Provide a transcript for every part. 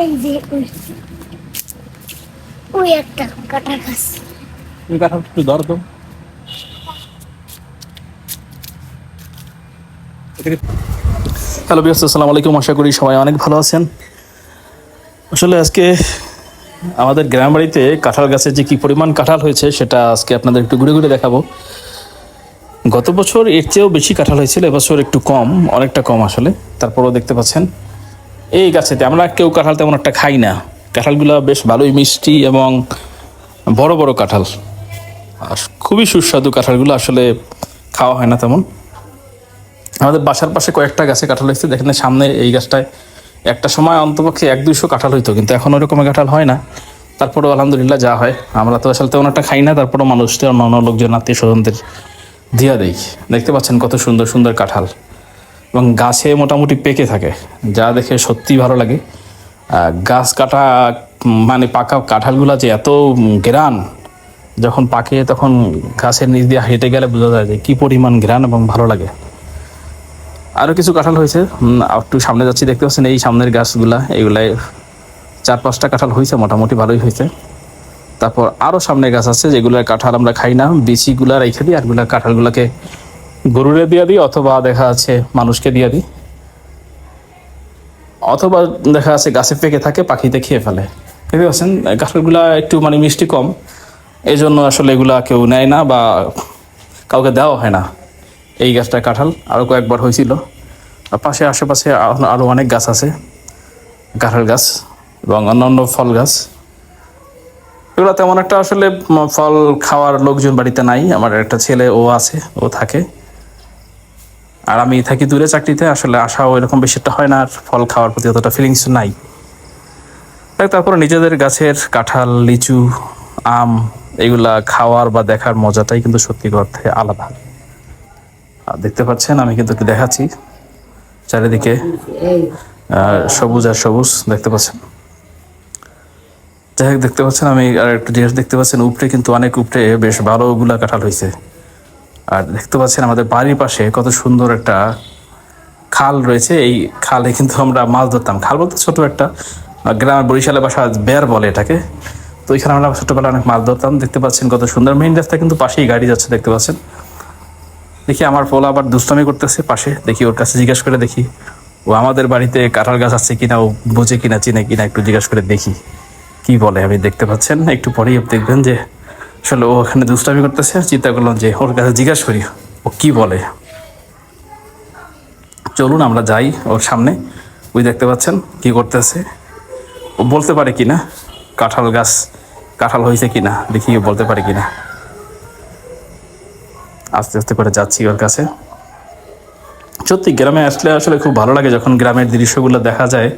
এই ওই একটা গাছ। একটু ধর তো। হ্যালো বিয়াস আসসালামু আলাইকুম। আশা করি সবাই অনেক ভালো আছেন। আসলে আজকে আমাদের গ্রাম বাড়িতে কাঁঠাল গাছে যে কি পরিমাণ কাঁঠাল হয়েছে, সেটা আজকে আপনাদের একটু ঘুরে ঘুরে দেখাবো। গত বছর এর চেয়েও বেশি কাঁঠাল হয়েছিল, এবছর একটু কম, অনেকটা কম আসলে। তারপরেও দেখতে পাচ্ছেন এই গাছেতে আমরা কেউ কাঁঠাল তেমন একটা খাই না। কাঁঠালগুলো বেশ ভালোই মিষ্টি এবং বড় বড় কাঁঠাল। আর খুবই সুস্বাদু কাঁঠালগুলো আসলে খাওয়া হয় না তেমন। আমাদের বাসার পাশে কয়েকটা গাছে কাঁঠাল হয়েছে। দেখেন সামনে এই গাছটায় একটা সময় অন্তপক্ষে এক দুইশো কাঁঠাল হইতো, কিন্তু এখন ওরকমের কাঁঠাল হয় না। তারপরেও আলহামদুলিল্লাহ যা হয়। আমরা তো আসলে তেমন একটা খাই না, তারপরেও মানুষদের অন্য অন্য লোকজন আত্মীয় স্বজনদের দিয়া দেই। দেখতে পাচ্ছেন কত সুন্দর সুন্দর কাঁঠাল। এবং গাছে মোটামুটি পেকে থাকে। যা দেখে সত্যিই ভালো লাগে। গাছ কাটা মানে পাকা কাঁঠালগুলা যে এত গ্রান যখন পাকে তখন গাছের নিচ দিয়ে হেঁটে গেলে বোঝা যায় যে কী পরিমাণ ঘ্রাণ এবং ভালো লাগে। আরও কিছু কাঁঠাল হয়েছে। একটু সামনে যাচ্ছি, দেখতে পাচ্ছেন এই সামনের গাছগুলা এইগুলাই চার পাঁচটা কাঁঠাল হয়েছে, মোটামুটি ভালোই হয়েছে। তারপর আরও সামনে গাছ আছে, যেগুলোর কাঁঠাল আমরা খাই না। বিচিগুলা রেখে দিই আরগুলা কাঁঠালগুলোকে গরুরে দিয়ে দিই অথবা দেখা আছে মানুষকে দিয়ে দিই। অথবা দেখা আছে গাছে পেকে থাকে, পাখিতে খেয়ে ফেলে। দেখতে পাচ্ছেন কাঁঠালগুলা একটু মানে মিষ্টি কম। এই জন্য আসলে এগুলা কেউ নেয় না বা কাউকে দেওয়া হয় না। এই গাছটা কাঁঠাল আরও কয়েকবার হয়েছিল। আর পাশে আশেপাশে আরও অনেক গাছ আছে। কাঁঠাল গাছ এবং অন্যান্য ফল গাছ। এগুলো তেমন একটা আসলে ফল খাওয়ার লোকজন বাড়িতে নাই। আমার একটা ছেলে ও আছে, ও থাকে। আর আমি থাকি দূরে চাকরিতে, আসলে আশাও এরকম বেশি একটা হয় না, আর ফল খাওয়ার প্রতি অতটা ফিলিংস নাই। তারপরে নিজেদের গাছের কাঁঠাল, লিচু, আম, এগুলা খাওয়ার বা দেখার মজাটাই কিন্তু সত্যি অর্থে আলাদা। আর দেখতে পাচ্ছেন, আমি কিন্তু দেখাচ্ছি। চারিদিকে সবুজ আর সবুজ দেখতে পাচ্ছেন। যাই হোক, দেখতে পাচ্ছেন, আমি আর একটু জিনিস দেখতে পাচ্ছেন, উপরে কিন্তু অনেক উপরে বেশ ভালোগুলা কাঁঠাল হয়েছে আর দেখতে পাচ্ছেন আমাদের বাড়ির পাশে কত সুন্দর একটা খাল রয়েছে। এই খালে কিন্তু আমরা মাছ ধরতাম। খাল বলতে ছোট একটা গ্রামের বরিশালের বাসা বের বলে এটাকে। তো এখানে আমরা ছোটবেলায় অনেক মাছ ধরতাম। দেখতে পাচ্ছেন কত সুন্দর। মেইন রাস্তা কিন্তু পাশেই গাড়ি যাচ্ছে, দেখতে পাচ্ছেন। দেখি আমার পোলা আবার দুষ্টামি করতেছে পাশে। দেখি ওর কাছে জিজ্ঞেস করে দেখি, ও আমাদের বাড়িতে কাঁঠাল গাছ আছে কিনা? ও বুঝে কিনা, চিনে কিনা? একটু জিজ্ঞাসা করে দেখি। কি বলে? আমি দেখতে পাচ্ছেন, একটু পরেই দেখবেন যে আসলে ও ওখানে দুষ্টামি করতেছে, চিন্তা করলাম যে ওর কাছে জিজ্ঞাসা করি, ও কি বলে? চলুন আমরা যাই ওর সামনে। ওই দেখতে পাচ্ছেন কি করতেছে। ও বলতে পারে কিনা, কাঁঠাল গাছ, কাঁঠাল হয়েছে কিনা, দেখি ও বলতে পারে কিনা। আস্তে আস্তে করে যাচ্ছি ওর কাছে। সত্যি গ্রামে আসলে আসলে খুব ভালো লাগে যখন গ্রামের দৃশ্যগুলো দেখা যায়,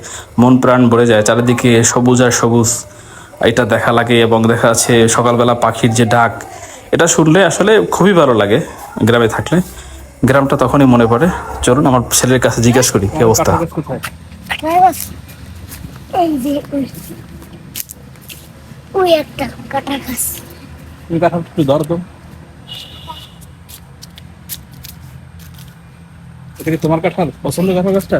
মন প্রাণ ভরে যায়, চারিদিকে সবুজ আর সবুজ। এটা দেখা লাগে এবং দেখা যাচ্ছে সকালবেলা পাখির যে ডাক এটা শুনলে আসলে খুবই ভালো লাগে গ্রামে থাকলে। গ্রামটা তখনই মনে পড়ে। চলুন আমার ছেলের কাছে জিজ্ঞেস করি কি অবস্থা? কাঁঠাল গাছ ওই ওই একটা কাঁঠাল গাছ। তুমি কাঁঠাল একটু ধর তো। এটা কি তোমার কাঁঠাল? পছন্দ কাঁঠাল গাছটা?